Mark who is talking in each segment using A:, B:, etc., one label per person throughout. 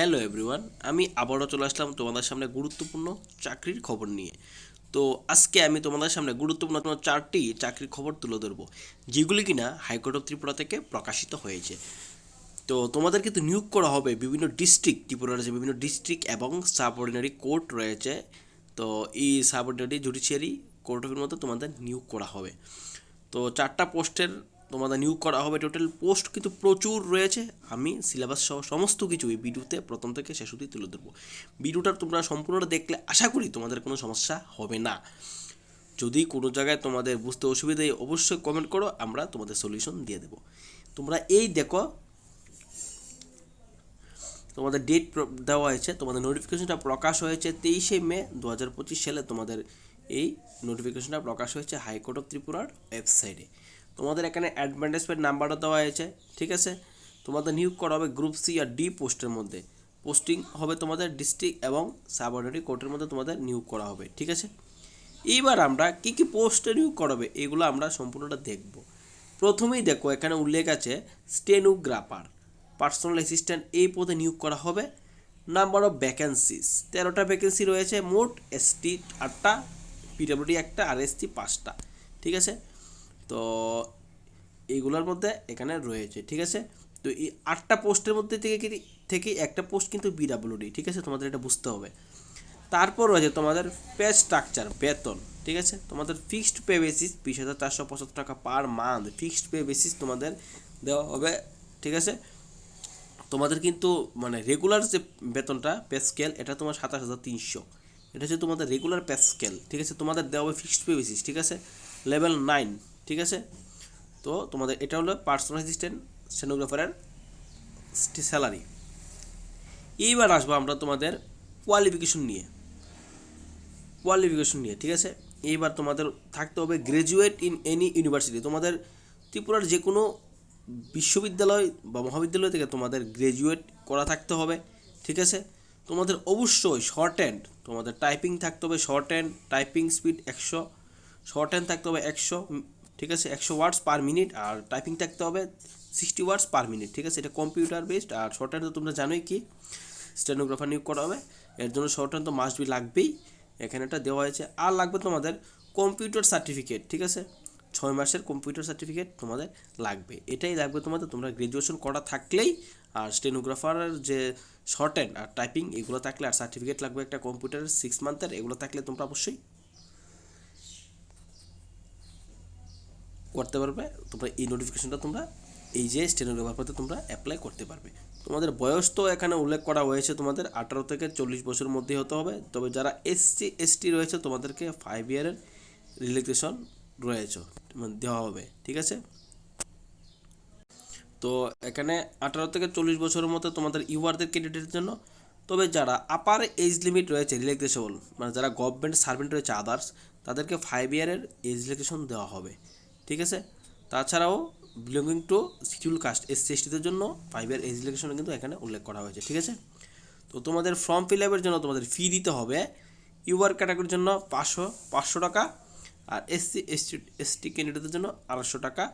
A: Hello everyone, আমি আবারও চলে আসলাম তোমাদের সামনে গুরুত্বপূর্ণ চাকরির খবর নিয়ে। তো আজকে আমি তোমাদের সামনে গুরুত্বপূর্ণ তোমার চারটি চাকরির খবর তুলে ধরবো, যেগুলি কিনা হাইকোর্ট অফ ত্রিপুরা থেকে প্রকাশিত হয়েছে। তো তোমাদের কিন্তু নিয়োগ করা হবে বিভিন্ন ডিস্ট্রিক্ট ত্রিপুরার যে বিভিন্ন ডিস্ট্রিক্ট এবং সাবঅর্ডিনারি কোর্ট রয়েছে। তো এই সাবঅর্ডিনারি জুডিশিয়ারি কোর্টের মধ্যে তোমাদের নিয়োগ করা হবে। তো চারটা পোস্টের তোমাদের নিয়োগ করা হবে টোটাল পোস্ট কিন্তু প্রচুর রয়েছে। আমি সিলেবাস সহ সমস্ত কিছু এই ভিডিওতে প্রথম থেকে শেষ অবধি তুলে ধরবো। ভিডিওটা তোমরা সম্পূর্ণটা দেখলে আশা করি তোমাদের কোনো সমস্যা হবে না। যদি কোনো জায়গায় তোমাদের বুঝতে অসুবিধা অবশ্যই কমেন্ট করো, আমরা তোমাদের সলিউশন দিয়ে দেবো। তোমরা এই দেখো, তোমাদের ডেট দেওয়া হয়েছে, তোমাদের নোটিফিকেশনটা প্রকাশ হয়েছে তেইশে মে দু হাজার পঁচিশ সালে। তোমাদের এই নোটিফিকেশনটা প্রকাশ হয়েছে হাইকোর্ট অফ ত্রিপুরার ওয়েবসাইটে তোমাদের এখানে অ্যাডভার্টাইজমেন্ট নাম্বারও দেওয়া হয়েছে, ঠিক আছে? তোমাদের নিয়োগ করা হবে গ্রুপ সি আর ডি পোস্টের মধ্যে। পোস্টিং হবে তোমাদের ডিস্ট্রিক্ট এবং সাবঅর্ডিনারি কোর্টের মধ্যে তোমাদের নিয়োগ করা হবে, ঠিক আছে? এইবার আমরা কী কী পোস্টে নিয়োগ করাবে এগুলো আমরা সম্পূর্ণটা দেখব। প্রথমেই দেখো, এখানে উল্লেখ আছে স্টেনোগ্রাফার পার্সোনাল অ্যাসিস্ট্যান্ট এই পদে নিয়োগ করা হবে। নাম্বার অফ ভ্যাকেন্সিস তেরোটা ভ্যাকেন্সি রয়েছে, মোট এসটি আটটা পিডব্লিউডি একটা, আর এসটি পাঁচটা, ঠিক আছে? তো এইগুলোর মধ্যে এখানে রয়েছে, ঠিক আছে? তো এই আটটা পোস্টের মধ্যে থেকে কি- থেকে একটা পোস্ট কিন্তু বিডাব্লিউডি ঠিক আছে? তোমাদের এটা বুঝতে হবে। তারপর রয়েছে তোমাদের পে স্ট্রাকচার বেতন, ঠিক আছে? তোমাদের ফিক্সড পে বেসিস বিশ হাজার চারশো পঁচাত্তর টাকা per month fixed pay basis তোমাদের দেওয়া হবে, ঠিক আছে? তোমাদের কিন্তু মানে রেগুলার যে বেতনটা পে স্কেল এটা তোমার সাতাশ হাজার তিনশো। এটা হচ্ছে তোমাদের রেগুলার পে স্কেল ঠিক আছে? তোমাদের দেওয়া হবে ফিক্সড পে বেসিস ঠিক আছে? লেভেল নাইন ঠিক আছে? তো তোমাদের এটা হলো পার্সোনাল অ্যাসিস্ট্যান্ট স্টেনোগ্রাফারের স্যালারি এইবার আসব আমরা তোমাদের কোয়ালিফিকেশন নিয়ে। কোয়ালিফিকেশন নিয়ে, ঠিক আছে? এইবার তোমাদের থাকতে হবে গ্র্যাজুয়েট ইন এনি ইউনিভার্সিটি তোমাদের ত্রিপুরার যে কোনো বিশ্ববিদ্যালয় বা মহাবিদ্যালয় থেকে তোমাদের গ্র্যাজুয়েট করা থাকতে হবে, ঠিক আছে? তোমাদের অবশ্যই শর্ট হ্যান্ড তোমাদের টাইপিং থাকতে হবে শর্ট হ্যান্ড টাইপিং স্পিড একশো শর্ট হ্যান্ড থাকতে হবে একশো ঠিক আছে? একশো ওয়ার্ডস পার মিনিট আর টাইপিং থাকতে হবে সিক্সটি ওয়ার্ডস পার মিনিট, ঠিক আছে? এটা কম্পিউটার বেসড আর শর্ট হ্যান্ড তো তোমরা জানোই কি? স্টেনোগ্রাফার নিয়োগ করা হবে। এর জন্য শর্ট হ্যান্ড তো মাস্ট বি লাগবেই। এখানে একটা দেওয়া হয়েছে। আর লাগবে তোমাদের কম্পিউটার সার্টিফিকেট ঠিক আছে? ছয় মাসের কম্পিউটার সার্টিফিকেট তোমাদের লাগবে। এটাই লাগবে তোমাদের। তোমরা গ্র্যাজুয়েশন করা থাকলেই আর স্টেনোগ্রাফারের যে শর্ট হ্যান্ড আর টাইপিং এগুলো থাকলে আর সার্টিফিকেট লাগবে একটা কম্পিউটারের সিক্স মান্থের এগুলো থাকলে তোমরা অবশ্যই করতে পারবে, তোমরা এই নোটিফিকেশনটা তোমরা, এই যে স্টেনোগ্রাফার পদে তোমরা অ্যাপ্লাই করতে পারবে। তোমাদের বয়স তো এখানে উল্লেখ করা হয়েছে, তোমাদের আঠারো থেকে চল্লিশ বছরের মধ্যে হতে হবে। তবে যারা এসসি এসটি রয়েছে, তোমাদেরকে ফাইভ ইয়ারের রিল্যাক্সেশন রয়েছে মানে দেওয়া হবে, ঠিক আছে? তো এখানে আঠারো থেকে চল্লিশ বছরের মধ্যে তোমাদের ইউআরদের ক্যান্ডিডেটের জন্য, তবে যারা আপার এজ লিমিট রয়েছে রিল্যাক্সেশন মানে যারা গভর্নমেন্ট সার্ভেন্ট রয়েছে আদার্স তাদেরকে ফাইভ ইয়ারের এজ রিল্যাক্সেশন দেওয়া হবে। ঠিক আছে? তাছাড়াও belonging to scheduled caste S C জন্য ফাইভ ইয়ার এজ কিন্তু এখানে উল্লেখ করা হয়েছে, ঠিক আছে? তো তোমাদের ফর্ম ফিল আপের জন্য তোমাদের ফি দিতে হবে ইউআর ক্যাটাগরির জন্য পাঁচশো পাঁচশো টাকা আর এসসি এসটি এসটি ক্যান্ডিডেটদের জন্য আড়াইশো টাকা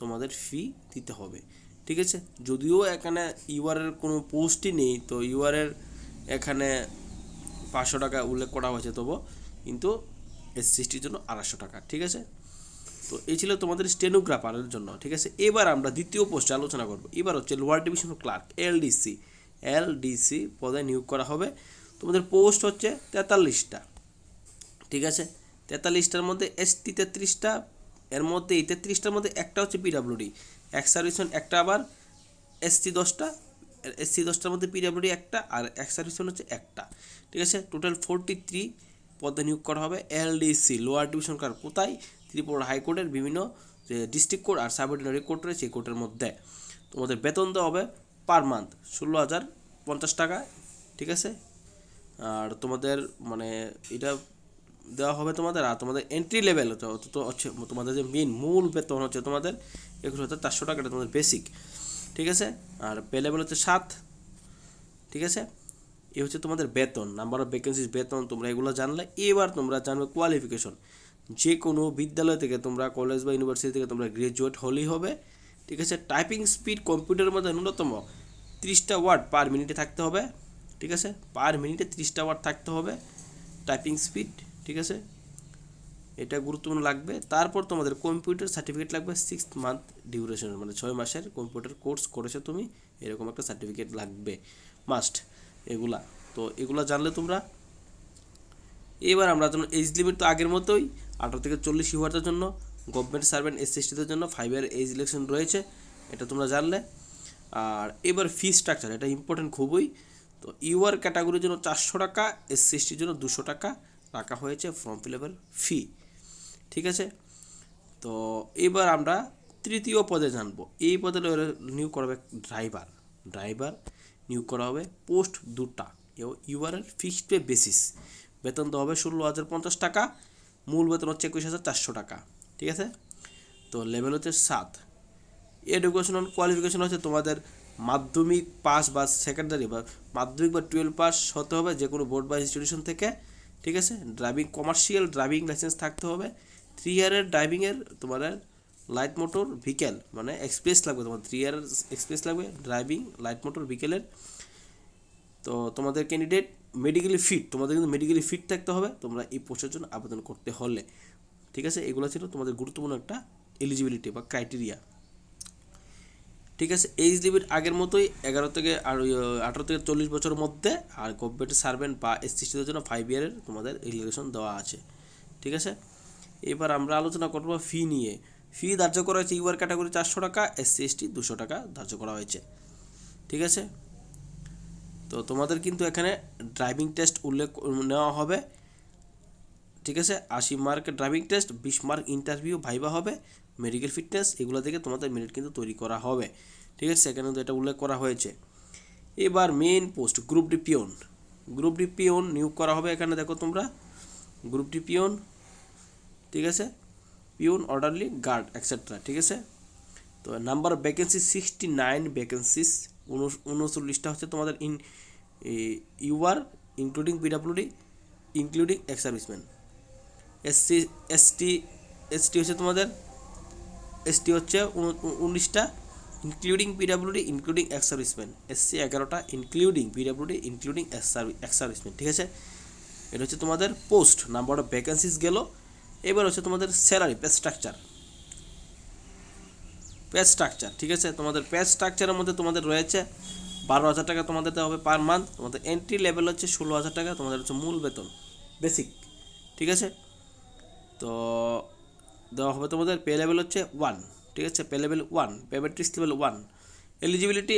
A: তোমাদের ফি দিতে হবে, ঠিক আছে? যদিও এখানে ইউআরের কোনো পোস্টই নেই, তো ইউআরের এখানে পাঁচশো টাকা উল্লেখ করা হয়েছে তবু কিন্তু এসসি এসটির জন্য আড়াইশো টাকা, ঠিক আছে? তো এই ছিল তোমাদের স্টেনোগ্রাফারের জন্য, ঠিক আছে? এবার আমরা দ্বিতীয় পোস্টে আলোচনা করব। এবার হচ্ছে lower division clerk LDC LDC পদে নিয়োগ করা হবে। তোমাদের পোস্ট হচ্ছে তেতাল্লিশটা, ঠিক আছে? তেতাল্লিশটার মধ্যে এসটি তেত্রিশটা, এর মধ্যে এই তেত্রিশটার মধ্যে একটা হচ্ছে পিডাব্লিউডি এক সার্ভিসন একটা আবার এসসি দশটা এসসি দশটার মধ্যে পিডাব্লিউডি একটা, আর এক সার্ভিসন হচ্ছে একটা, ঠিক আছে? টোটাল ফোরটি থ্রি পদে নিয়োগ করা হবে এলডিসি লোয়ার ডিভিশন কার কোথায়? ত্রিপুরা হাইকোর্টের বিভিন্ন, যে ডিস্ট্রিক্ট কোর্ট আর সাবঅর্ডিনারি কোর্ট রয়েছে এই কোর্টের মধ্যে। তোমাদের বেতন দেওয়া হবে পার মান্থ ষোলো হাজার পঞ্চাশ টাকা, ঠিক আছে? আর তোমাদের মানে এটা দেওয়া হবে তোমাদের, আর তোমাদের এন্ট্রি লেভেল তো হচ্ছে তোমাদের যে মেন মূল বেতন হচ্ছে তোমাদের একুশ হাজার চারশো টাকা, এটা তোমাদের বেসিক ঠিক আছে? আর পে লেভেল হচ্ছে সাত, ঠিক আছে? এই হচ্ছে তোমাদের বেতন নাম্বার অফ ভ্যাকেন্সিস বেতন, তোমরা এগুলো জানলে, এবার তোমরা জানবে কোয়ালিফিকেশন যে কোনো বিদ্যালয় থেকে তোমরা কলেজ বা ইউনিভার্সিটি থেকে তোমরা গ্রাজুয়েট হলেই হবে। ঠিক আছে? টাইপিং স্পিড কম্পিউটারের মধ্যে ন্যূনতম তিরিশটা ওয়ার্ড পার মিনিটে থাকতে হবে। ঠিক আছে? পার মিনিটে তিরিশটা ওয়ার্ড থাকতে হবে টাইপিং স্পিড ঠিক আছে? এটা গুরুত্বপূর্ণ লাগবে। তারপর তোমাদের কম্পিউটার সার্টিফিকেট লাগবে সিক্স মান্থ ডিউরেশনের মানে ছয় মাসের কম্পিউটার কোর্স করেছ তুমি, এরকম একটা সার্টিফিকেট লাগবে। মাস্ট এগুলা। তো এগুলা জানলে তোমরা এবার আমরা যেমন এজ লিমিট তো আগের মতোই, আঠারো থেকে চল্লিশ ইউয়ারদের জন্য গভর্নমেন্ট সার্ভেন্ট এস এসটিদের জন্য ফাইভ ইয়ার এজ ইলেকশন রয়েছে, এটা তোমরা জানলে। আর এবার ফি স্ট্রাকচার এটা ইম্পর্টেন্ট খুবই। তো ইউআর ক্যাটাগরির জন্য চারশো টাকা এস এসটির জন্য দুশো টাকা, রাখা হয়েছে ফর্ম ফিল ফি ঠিক আছে? তো এবার আমরা তৃতীয় পদে জানব। এই পদে নিয়োগ করা হবে ড্রাইভার ড্রাইভার নিয়োগ করা হবে পোস্ট দুটা ইউআরের ফিক্সড পে বেসিস বেতন দেওয়া হবে ষোলো হাজার পঞ্চাশ টাকা, মূল বেতন হচ্ছে একুশ হাজার চারশো টাকা, ঠিক আছে? তো লেভেল হচ্ছে সাত। এডুকেশনাল কোয়ালিফিকেশন হচ্ছে তোমাদের মাধ্যমিক পাস বা সেকেন্ডারি বা মাধ্যমিক বা টুয়েলভ পাস হতে হবে যে কোনো বোর্ড বা ইনস্টিটিউশন থেকে, ঠিক আছে? ড্রাইভিং কমার্শিয়াল ড্রাইভিং লাইসেন্স থাকতে হবে। থ্রি ইয়ারের ড্রাইভিংয়ের তোমাদের লাইট মোটর ভিকেল মানে এক্সপ্রেস লাগবে তোমার থ্রি ইয়ারের এক্সপ্রেস লাগবে ড্রাইভিং লাইট মোটর ভিকেলের তো তোমাদের ক্যান্ডিডেট মেডিকেলি ফিট তোমাদের কিন্তু মেডিকেলি ফিট থাকতে হবে, তোমরা এই পোস্টের জন্য আবেদন করতে হলে। ঠিক আছে? এগুলো ছিল তোমাদের গুরুত্বপূর্ণ একটা এলিজিবিলিটি বা ক্রাইটেরিয়া ঠিক আছে? এইজ লিমিট আগের মতোই এগারো থেকে আর আঠারো থেকে চল্লিশ বছরের মধ্যে আর গভর্নমেন্ট সার্ভেন্ট বা এসটিসিদের জন্য ফাইভ ইয়ারের তোমাদের রিলেশন দেওয়া আছে। ঠিক আছে? এবার আমরা আলোচনা করব ফি নিয়ে। ফি ধার্য করা হয়েছে ইউআর ক্যাটাগরি চারশো টাকা এসসি এসটি দুশো টাকা ধার্য করা হয়েছে। ঠিক আছে? তো তোমাদের কিন্তু এখানে ড্রাইভিং টেস্ট উল্লেখ নেওয়া হবে। ঠিক আছে? আশি মার্ক ড্রাইভিং টেস্ট বিশ মার্ক ইন্টারভিউ ভাইবা হবে। মেডিকেল ফিটনেস এগুলো থেকে তোমাদের মেরিট কিন্তু তৈরি করা হবে। ঠিক আছে? সেখানে তো এটা উল্লেখ করা হয়েছে। এবার main post group D peon group D peon নিয়োগ করা হবে এখানে, দেখো তোমরা। গ্রুপ ডি পিওন ঠিক আছে? পিওন অর্ডারলি গার্ড এক্সেট্রা ঠিক আছে? তো number vacancy sixty nine vacancies উনচল্লিশটা হচ্ছে তোমাদের in UR including PWD including ex serviceman SC ST ST হচ্ছে তোমাদের এসটি হচ্ছে উনিশটা including PWD including ex serviceman SC এগারোটা including PWD including ex serviceman ঠিক আছে? এটা হচ্ছে তোমাদের পোস্ট নাম্বার অফ ভ্যাকেন্সিস গেল। এবার হচ্ছে তোমাদের salary pay structure pay structure ঠিক আছে? তোমাদের পে স্ট্রাকচারের মধ্যে তোমাদের রয়েছে বারো হাজার টাকা তোমাদের দেওয়া হবে পার মান্থ তোমাদের এন্ট্রি লেভেল হচ্ছে ষোলো হাজার টাকা, তোমাদের হচ্ছে মূল বেতন বেসিক ঠিক আছে? তো দেওয়া হবে তোমাদের পে লেভেল হচ্ছে ওয়ান ঠিক আছে? Pay level one pay matrix level one eligibility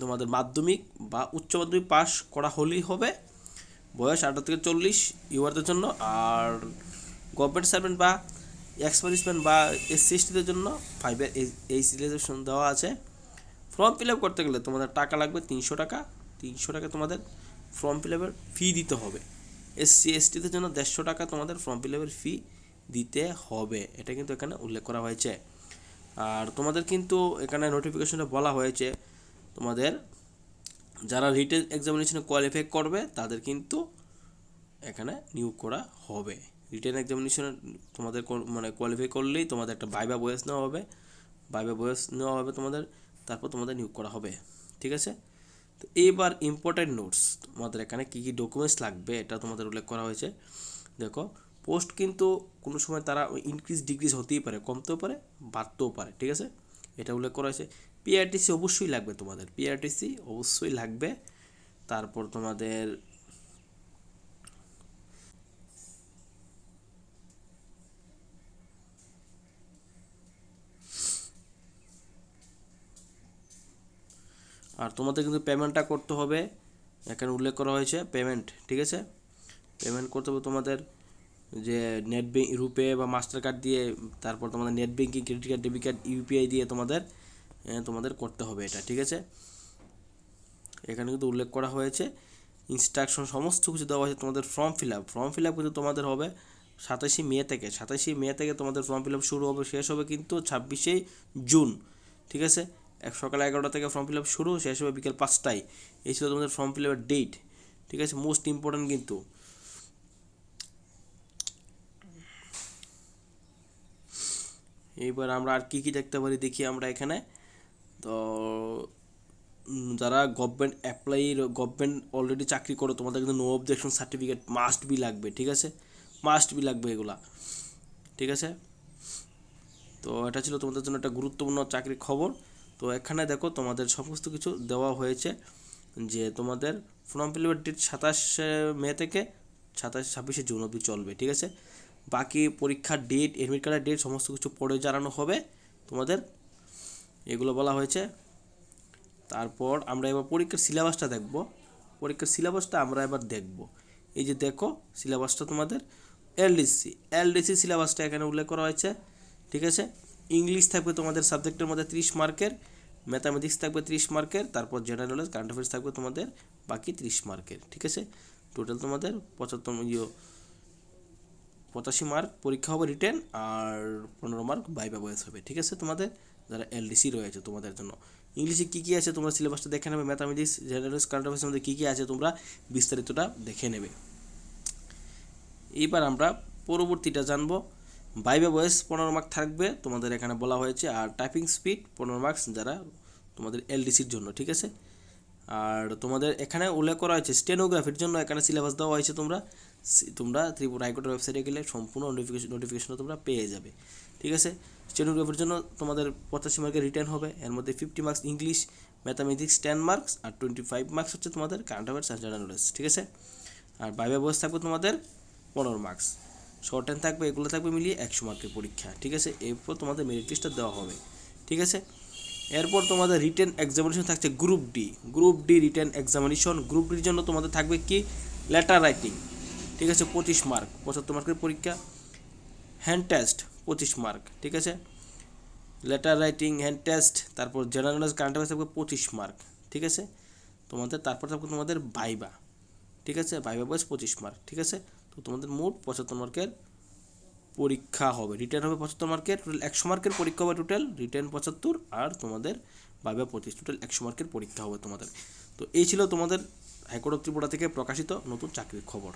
A: তোমাদের মাধ্যমিক বা উচ্চ মাধ্যমিক পাস করা হলেই হবে, বয়স আঠারো থেকে চল্লিশ ইউয়ারদের জন্য, আর গভর্নমেন্ট সার্ভেন্ট বা এক্সপারিসমেন্ট বা এসসি এসটিদের জন্য ফাইভের এই সিলেকশন দেওয়া আছে। ফর্ম ফিল আপ করতে গেলে তোমাদের টাকা লাগবে তিনশো টাকা। তিনশো টাকা তোমাদের ফর্ম ফিল আপের ফি দিতে হবে। এসসি এসটিদের জন্য দেড়শো টাকা তোমাদের ফর্ম ফিল ফি দিতে হবে। এটা কিন্তু এখানে উল্লেখ করা হয়েছে। আর তোমাদের কিন্তু এখানে নোটিফিকেশনে বলা হয়েছে, তোমাদের যারা রিটেন এক্সামিনেশনে কোয়ালিফাই করবে, তাদের কিন্তু এখানে নিয়োগ করা হবে। রিটেন এক্সামিনেশনে তোমাদের মানে কোয়ালিফাই করলেই তোমাদের একটা বাইবা বয়স নেওয়া হবে। বাইবা বয়স নেওয়া হবে তোমাদের তারপর তোমাদের নিয়োগ করা হবে, ঠিক আছে? তো এবার ইম্পর্টেন্ট নোটস তোমাদের এখানে কী কী ডকুমেন্টস লাগবে এটা তোমাদের উল্লেখ করা হয়েছে। দেখো পোস্ট কিন্তু কোনো সময় তারা ইনক্রিজ ডিক্রিজ হতেই পারে, কমতেও পারে, বাড়তেও পারে, ঠিক আছে? এটা উল্লেখ করা হয়েছে। পিআরটিসি অবশ্যই লাগবে তোমাদের পিআরটিসি অবশ্যই লাগবে। তারপর তোমাদের আর তোমাদের কিন্তু পেমেন্টটা করতে হবে। এখানে উল্লেখ করা হয়েছে পেমেন্ট ঠিক আছে? পেমেন্ট করতে হবে তোমাদের যে নেট ব্যাঙ্ক রুপে বা মাস্টার কার্ড দিয়ে, তারপর তোমাদের net banking credit card debit card UPI দিয়ে তোমাদের তোমাদের করতে হবে এটা, ঠিক আছে? এখানে কিন্তু উল্লেখ করা হয়েছে। ইনস্ট্রাকশন সমস্ত কিছু দেওয়া হয়েছে তোমাদের form fill up form fill up কিন্তু তোমাদের হবে সাতাশে মে থেকে। সাতাশি মে থেকে তোমাদের ফর্ম ফিল আপ শুরু হবে, শেষ হবে কিন্তু ছাব্বিশে জুন, ঠিক আছে? এক সকাল এগারোটা থেকে ফর্ম ফিল আপ শুরু, শেষ হবে বিকেল পাঁচটায়। এই ছিল তোমাদের ফর্ম ফিল আপের ডেট ঠিক আছে? মোস্ট ইম্পর্ট্যান্ট কিন্তু। এইবার আমরা আর কী কী দেখতে পারি দেখি আমরা এখানে। তো যারা গভর্নমেন্ট অ্যাপ্লাই গভর্নমেন্ট অলরেডি চাকরি করো, তোমাদের কিন্তু no objection certificate must be লাগবে, ঠিক আছে? মাস্ট বি লাগবে এগুলা, ঠিক আছে? তো এটা ছিল তোমাদের জন্য একটা গুরুত্বপূর্ণ চাকরির খবর। তো এখানে দেখো তোমাদের সমস্ত কিছু দেওয়া হয়েছে যে তোমাদের ফর্ম ফিল ডেট সাতাশে মে থেকে সাতাশ, ছাব্বিশে জুন অবধি চলবে, ঠিক আছে? বাকি পরীক্ষার ডেট এডমিট কার্ডের ডেট, সমস্ত কিছু পরে জানানো হবে তোমাদের। এগুলো বলা হয়েছে। তারপর আমরা এবার পরীক্ষার সিলেবাসটা দেখব। পরীক্ষার সিলেবাসটা আমরা এবার দেখব। এই যে দেখো সিলেবাসটা তোমাদের এলডিসি এলডিসি সিলেবাসটা এখানে উল্লেখ করা হয়েছে, ঠিক আছে? ইংলিশ থাকবে তোমাদের সাবজেক্টের মধ্যে ত্রিশ মার্কের, ম্যাথামেটিক্স থাকবে ত্রিশ মার্কের, তারপর জেনারেল নলেজ কারেন্ট অ্যাফেয়ার্স থাকবে তোমাদের বাকি ত্রিশ মার্কের, ঠিক আছে? টোটাল তোমাদের পঁচাত্তর ইয়ে পঁচাশি মার্ক পরীক্ষা হবে রিটেন আর পনেরো মার্ক বাইবা বয়স হবে, ঠিক আছে? তোমাদের যারা এলডিসি রয়েছে তোমাদের জন্য। ইংলিশে কী কী আছে তোমরা সিলেবাসটা দেখে নেবে, ম্যাথামেটিক্স, জেনারেল কারেন্ট অ্যাফেয়ার্সের মধ্যে কী কী আছে তোমরা বিস্তারিতটা দেখে নেবে। এইবার আমরা পরবর্তীটা জানব। বাইবে বয়েস পনেরো মার্ক থাকবে, তোমাদের এখানে বলা হয়েছে। আর টাইপিং স্পিড পনেরো মার্কস যারা, তোমাদের এলডিসির জন্য, ঠিক আছে? আর তোমাদের এখানে উল্লেখ করা হয়েছে স্টেনোগ্রাফির জন্য এখানে সিলেবাস দেওয়া হয়েছে তোমরা। তোমরা ত্রিপুরা হাইকোর্টের ওয়েবসাইটে গেলে সম্পূর্ণ নোটিফিকেশন নোটিফিকেশন তোমরা পেয়ে যাবে, ঠিক আছে? স্টেনোগ্রাফির জন্য তোমাদের পঁচাশি মার্কের রিটার্ন হবে, এর মধ্যে fifty marks English mathematics ten marks আর টোয়েন্টি ফাইভ মার্কস হচ্ছে তোমাদের কারেন্ট অ্যাফেয়ার্স আর জেনারেল নলেজ ঠিক আছে? আর বাইবে বয়স থাকবে তোমাদের পনেরো মার্কস শর্ট টাইম থাকবে, এগুলো থাকবে মিলিয়ে একশো মার্কের পরীক্ষা, ঠিক আছে? এরপর তোমাদের মেরিট লিস্টটা দেওয়া হবে, ঠিক আছে? এরপর তোমাদের রিটেন এক্সামিনেশন থাকছে group D group D written examination group ডির জন্য তোমাদের থাকবে কি? লেটার রাইটিং ঠিক আছে? পঁচিশ মার্ক পঁচাত্তর মার্কের পরীক্ষা হ্যান্ড টেস্ট পঁচিশ মার্ক ঠিক আছে? লেটার রাইটিং হ্যান্ড টেস্ট তারপর জেনারেল নলেজ কারেন্ট অ্যাফেয়ার্স থাকবে পঁচিশ মার্ক ঠিক আছে? তোমাদের, তারপর থাকবে তোমাদের বাইবা ঠিক আছে? বাইবা বয়স পঁচিশ মার্ক ঠিক আছে? তো তোমাদের মোট পঁচাত্তর মার্কের পরীক্ষা হবে। রিটার্ন হবে পঁচাত্তর মার্কের টোটাল একশো মার্কের পরীক্ষা হবে টোটাল রিটার্ন পঁচাত্তর আর তোমাদের বাইবা পঁচিশ টোটাল একশো মার্কের পরীক্ষা হবে তোমাদের। তো এই ছিল তোমাদের হাইকোর্ট অফ ত্রিপুরা থেকে প্রকাশিত নতুন চাকরির খবর।